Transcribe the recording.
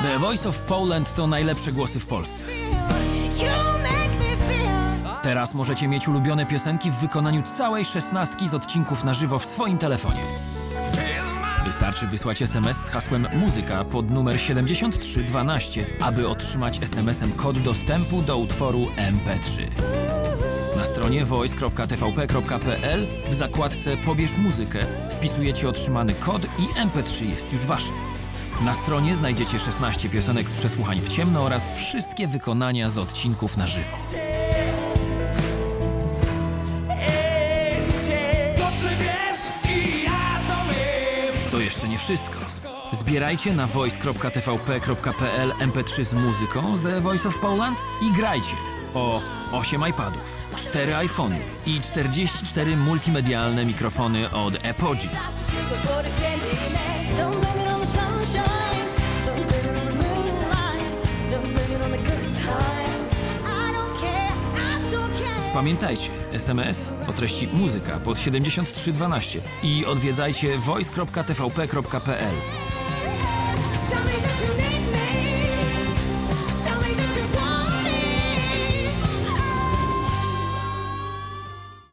Voice of Poland to najlepsze głosy w Polsce. Teraz możecie mieć ulubione piosenki w wykonaniu całej szesnastki z odcinków na żywo w swoim telefonie. Wystarczy wysłać SMS z hasłem muzyka pod numer 7312, aby otrzymać SMS-em kod dostępu do utworu MP3. Na stronie voice.tvp.pl w zakładce Pobierz muzykę wpisujecie otrzymany kod i MP3 jest już wasze. Na stronie znajdziecie 16 piosenek z przesłuchań w ciemno oraz wszystkie wykonania z odcinków na żywo. To jeszcze nie wszystko. Zbierajcie na voice.tvp.pl mp3 z muzyką z The Voice of Poland i grajcie o 8 iPadów, 4 iPhony i 44 multimedialne mikrofony od Apogee. Pamiętajcie, SMS o treści muzyka pod 7312 i odwiedzajcie voice.tvp.pl.